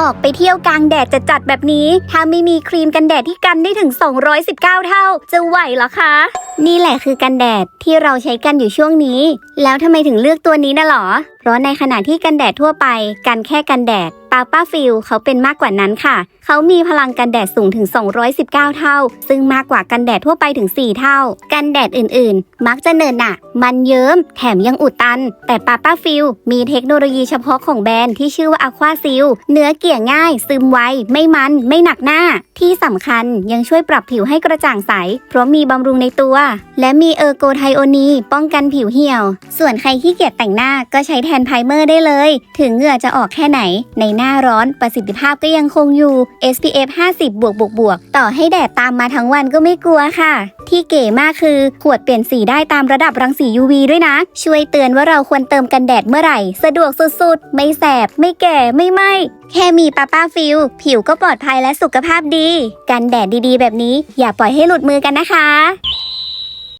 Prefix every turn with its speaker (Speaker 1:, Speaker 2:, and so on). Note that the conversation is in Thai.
Speaker 1: ออกไปเที่ยวกลางแดดจะจัดแบบนี้ ถ้าไม่มีครีมกันแดดที่กันได้ถึง 219 เท่า จะไหวเหรอคะ นี่แหละคือกันแดดที่เราใช้กันอยู่ช่วงนี้ แล้วทำไมถึงเลือกตัวนี้นะหรอ เพราะในขณะที่กันแดดทั่วไป กันแค่กันแดด ปาป้าฟิลเขาเป็นมากกว่านั้นค่ะ เขามีพลังกันแดดสูงถึง 219 เท่า ซึ่งมากกว่ากันแดดทั่วไปถึง 4 เท่า กันแดดอื่นๆ มักจะเนินหนะมันเยิ้ม แถมยังอุดตัน แต่ปาป้าฟิลมีเทคโนโลยีเฉพาะของแบรนด์ที่ชื่อว่าอควาซิลเนื้อเกลี่ยง่าย ซึมไว ไม่มัน ไม่หนักหน้า ที่สำคัญยังช่วยปรับผิวให้กระจ่างใส เพราะมีบำรุงในตัว และมีเออร์โกไทโอนีป้องกันผิวเหี่ยว ส่วนใครที่เกียจแต่งหน้าก็ใช้แทนไพรเมอร์ได้เลย ถึงเหงื่อจะออกแค่ไหนในหน้าน้าร้อนประสิทธิภาพก็ยังคงอยู่ SPF 50 บวกบวกบวกต่อให้แดดตามมาทั้งวันก็ไม่กลัวค่ะ ที่เก๋มากคือ ขวดเปลี่ยนสีได้ตามระดับรังสี UV ด้วยนะ ช่วยเตือนว่าเราควรเติมกันแดดเมื่อไหร่ สะดวกสุดๆ ไม่แสบ ไม่แก่ไม่ไหมแค่มีป้าป้าฟิลผิวก็ปลอดภัยและสุขภาพดี กันแดดดีๆ แบบนี้ อย่าปล่อยให้หลุดมือกันนะคะ